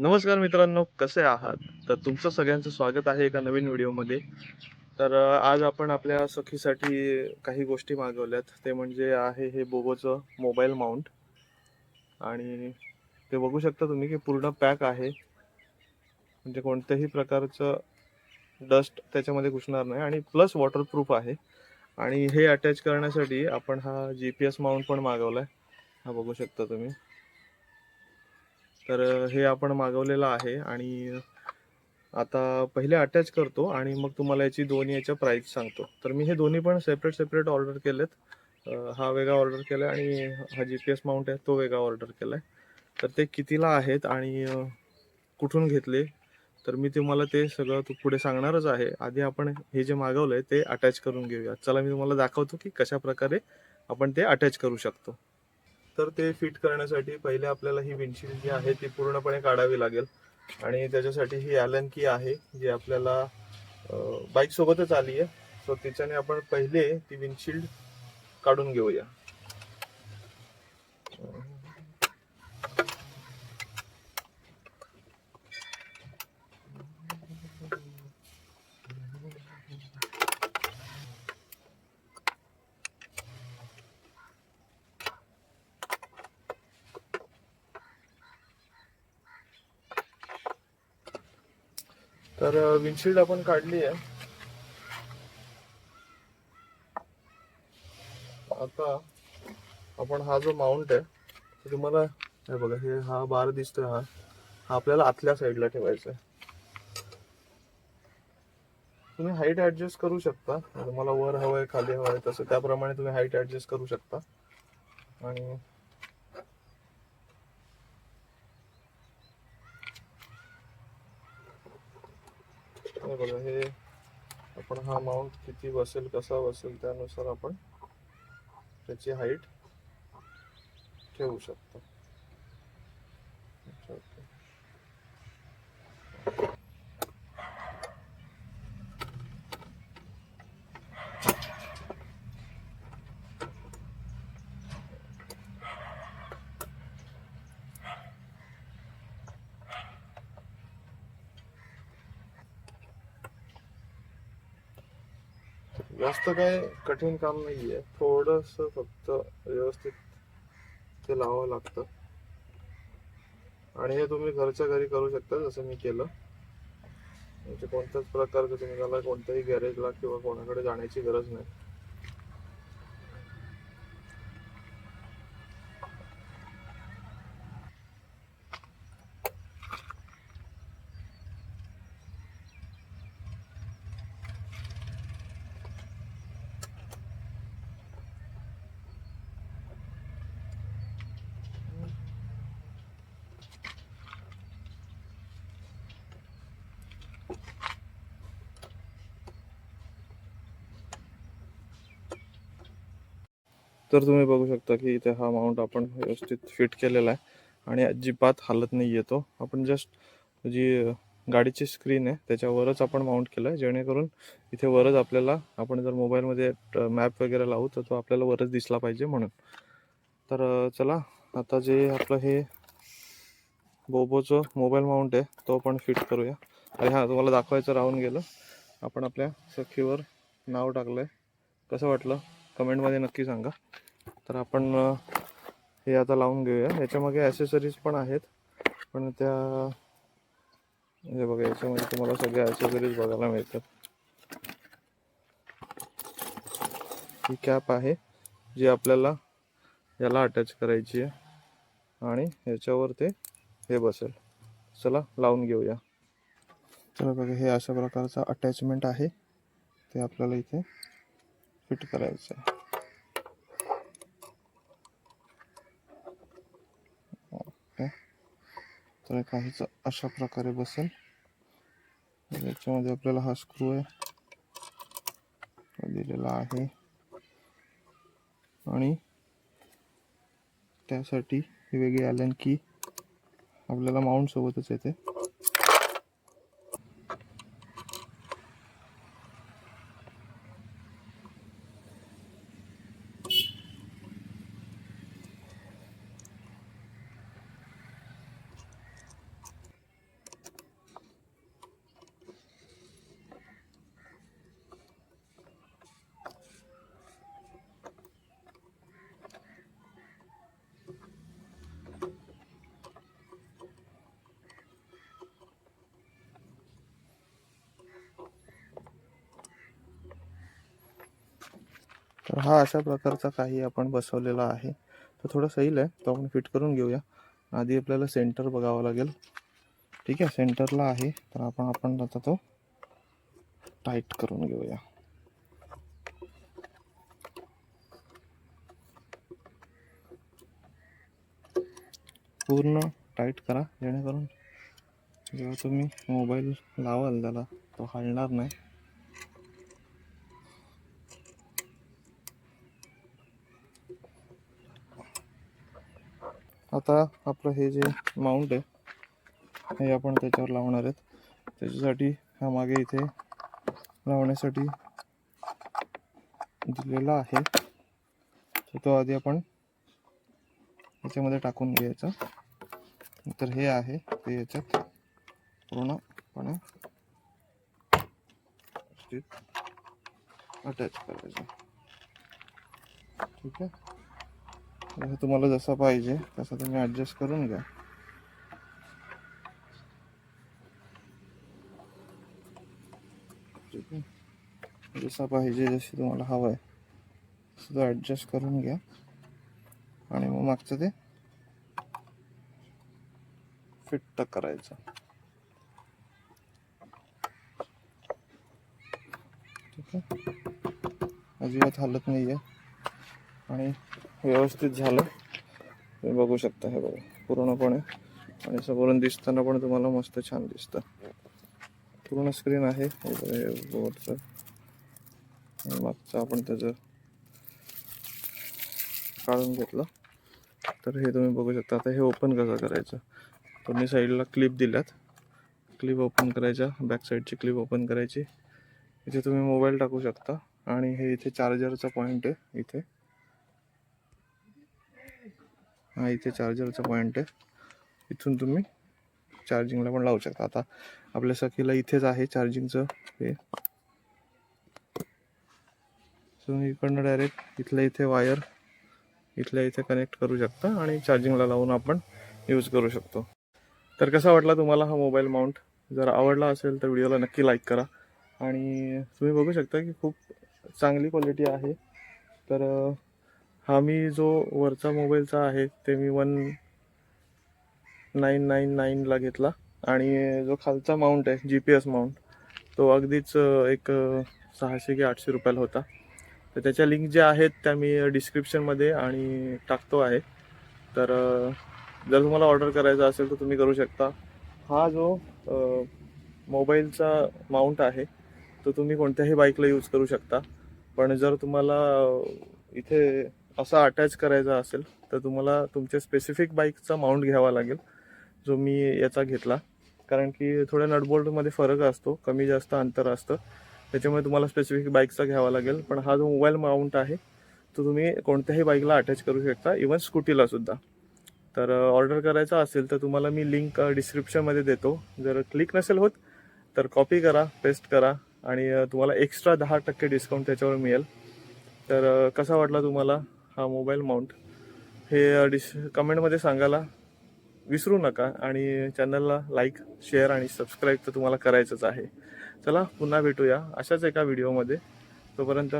नमस्कार मित्रांनो कसे आहात? तर तुमचं सगळ्यांचं स्वागत आहे एका नवीन व्हिडिओमध्ये. तर आज आपण आपल्या सखीसाठी काही गोष्टी मागवल्यात. ते म्हणजे आहे हे बोगोचं मोबाईल माउंट. आणि ते बघू शकता तुम्ही की पूर्ण पॅक आहे. म्हणजे कोणत्याही प्रकारचं डस्ट त्याच्यामध्ये घुसणार नाही आणि प्लस वॉटरप्रूफ आहे. आणि हे अटॅच करण्यासाठी आपण हा जी पी एस माउंट पण मागवला आहे हा बघू शकता तुम्ही. तर हे आपण मागवलेलं आहे आणि आता पहिले अटॅच करतो आणि मग तुम्हाला याची दोन्ही याच्या प्राईस सांगतो. तर मी हे दोन्ही पण सेपरेट सेपरेट ऑर्डर केलेत. हा वेगळा ऑर्डर केला आणि हा जी पी एस माउंट आहे तो वेगळा ऑर्डर केला आहे तर ते कितीला आहेत आणि कुठून घेतले? तर मी तुम्हाला ते सगळं तू पुढे सांगणारच आहे. आधी आपण हे जे मागवलं आहे ते अटॅच करून घेऊया. चला मी तुम्हाला दाखवतो की कशा प्रकारे आपण ते अटॅच करू शकतो. तर ते फिट करण्यासाठी पहिले आपल्याला ही विंडशील्ड जी आहे ती पूर्णपणे काढावी लागेल. आणि त्याच्यासाठी ही ॲलन की आहे जी आपल्याला बाईक सोबतच आली आहे. सो तिच्याने आपण पहिले ती विंडशील्ड काढून घेऊया. तर विंडशील्ड आपण काढली आहे. आता आपण हा जो माउंट आहे तुम्हाला हे बघा हे हा बार दिसतोय हा. हा आपल्याला आतल्या साईडला ठेवायचा आहे तुम्ही हाईट ऍडजस्ट करू शकता. तुम्हाला वर हवंय खाली हवंय तसं त्याप्रमाणे तुम्ही हाईट ऍडजस्ट करू शकता. आणि हे बघा हे आपण हा माउंट किती बसेल कसा बसेल त्यानुसार आपण त्याची हाईट ठेवू शकतो. जास्त काय कठीण काम नाहीये. थोडस फक्त व्यवस्थित ते लावावं लागतं. आणि हे तुम्ही घरच्या घरी करू शकता जसं मी केलं. म्हणजे कोणत्याच प्रकारचं तुम्ही त्याला कोणत्याही गॅरेजला किंवा कोणाकडे जाण्याची गरज नाही. तर तुम्ही बघू शकता की इथे हा माउंट आपण व्यवस्थित फिट केलेला आहे आणि अजिबात हालत नाही येतो आपण जस्ट जी गाडीची स्क्रीन आहे त्याच्यावरच आपण माउंट केलं आहे जेणेकरून इथे वरच आपल्याला आपण जर मोबाईलमध्ये मॅप वगैरे लावू तर तो आपल्याला वरच दिसला पाहिजे म्हणून. तर चला आता जे आपलं हे बोबोचं मोबाईल माउंट आहे तो आपण फिट करूया. आणि हां तुम्हाला दाखवायचं राहून गेलं. आपण आपल्या सखीवर नाव टाकलं आहे कसं वाटलं? कमेंटमध्ये नक्की सांगा. तर आपण हे आता लावून घेऊया. याच्यामागे ॲसेसरीज पण आहेत. पण त्या म्हणजे बघा याच्यामध्ये तुम्हाला सगळ्या ॲसेसरीज बघायला मिळतात. ही कॅप आहे जी आपल्याला याला अटॅच करायची आहे. आणि याच्यावर ते हे बसेल. चला लावून घेऊया. तर बघा हे अशा प्रकारचं अटॅचमेंट आहे. ते आपल्याला इथे फिट करायचं आहे. तर काहीच अशा प्रकारे बसेल. याच्यामध्ये आपल्याला हा स्क्रू आहे. दिलेला आहे. आणि त्यासाठी ही वेगळी आल्यान की आपल्याला माउंट सोबतच येते. तर हा अशा प्रकारचा काही आपण बसवलेला आहे. तो थोडा सैल आहे. तो आपण फिट करून घेऊया. आधी आपल्याला सेंटर बघावं लागेल. ठीक आहे? सेंटरला आहे. तर आपण आपण आता तो टाईट करून घेऊया. पूर्ण टाईट करा. जेणेकरून जेव्हा तुम्ही मोबाईल लावाल त्याला तो हलणार नाही. आता आपलं हे जे माउंट आहे हे आपण त्याच्यावर लावणार आहेत. त्याच्यासाठी हा मागे इथे लावण्यासाठी दिलेला आहे. तर तो आधी आपण याच्यामध्ये टाकून घ्यायचा. तर हे आहे ते याच्यात पूर्णपणे अटॅच करायचं. ठीक आहे? जसं तुम्हाला जसा पाहिजे तसं तुम्ही ॲडजस्ट करून घ्या. ठीक आहे? जसा पाहिजे जशी तुम्हाला हवं आहे तसं तो ॲडजस्ट करून घ्या. आणि मग मागचं ते फिट करायचं. ठीक आहे? अजिबात हालत नाही आहे आणि व्यवस्थित झालं. तुम्ही बघू शकता हे बघा पूर्णपणे. आणि समोरून दिसताना पण तुम्हाला मस्त छान दिसतं. पूर्ण स्क्रीन आहे. बोर्डचं मागचं आपण त्याचं काढून घेतलं. तर हे तुम्ही बघू शकता. आता हे ओपन कसं करायचं? तुम्ही साईडला क्लिप दिल्यात. क्लिप ओपन करायच्या. बॅक साईडची क्लिप ओपन करायची. इथे तुम्ही मोबाईल टाकू शकता. आणि हे इथे चार्जरचा पॉईंट आहे. इथे. हा इथे चार्जरचा पॉईंट आहे. इथून तुम्ही चार्जिंगला पण लावू शकता. आता आपल्या सखीला इथेच आहे चार्जिंगचं हे. तुम्ही इकडनं डायरेक्ट इथल्या इथे वायर इथल्या इथे कनेक्ट करू शकता आणि चार्जिंगला लावून आपण यूज करू शकतो. तर कसा वाटला तुम्हाला हा मोबाईल माउंट जर आवडला असेल तर व्हिडिओला नक्की लाईक करा. आणि तुम्ही बघू शकता की खूप चांगली क्वालिटी आहे. तर हा मी जो वरचा मोबाईलचा आहे ते मी वन नाईन नाईन नाईनला घेतला. आणि जो खालचा माउंट आहे जी पी एस माउंट तो अगदीच एक सहाशे की आठशे रुपयाला होता. तर त्याच्या लिंक ज्या आहेत त्या मी डिस्क्रिप्शनमध्ये आणि टाकतो आहे. तर जर तुम्हाला ऑर्डर करायचा असेल तर तुम्ही करू शकता. हा जो मोबाईलचा माउंट आहे तो तुम्ही कोणत्याही बाईकला यूज करू शकता. पण जर तुम्हाला इथे असा अटॅच करायचा असेल तर तुम्हाला तुमच्या स्पेसिफिक बाईकचा माउंट घ्यावा लागेल जो मी याचा घेतला. कारण की थोड्या नटबोल्टमध्ये फरक असतो कमी जास्त अंतर असतं. त्याच्यामुळे तुम्हाला स्पेसिफिक बाईकचा घ्यावा लागेल. पण हा जो मोबाईल माउंट आहे तो तुम्ही कोणत्याही बाईकला अटॅच करू शकता इवन स्कूटीला सुद्धा. तर ऑर्डर करायचा असेल तर तुम्हाला मी लिंक डिस्क्रिप्शनमध्ये देतो. जर क्लिक नसेल होत तर कॉपी करा पेस्ट करा आणि तुम्हाला एक्स्ट्रा दहा टक्के डिस्काउंट त्याच्यावर मिळेल. तर कसा वाटला तुम्हाला हा मोबाईल माउंट. हे डिश कमेंटमध्ये सांगायला विसरू नका आणि चॅनलला लाईक शेअर आणि सबस्क्राईब तर तुम्हाला करायचंच आहे. चला पुन्हा भेटूया अशाच एका व्हिडिओमध्ये. तोपर्यंत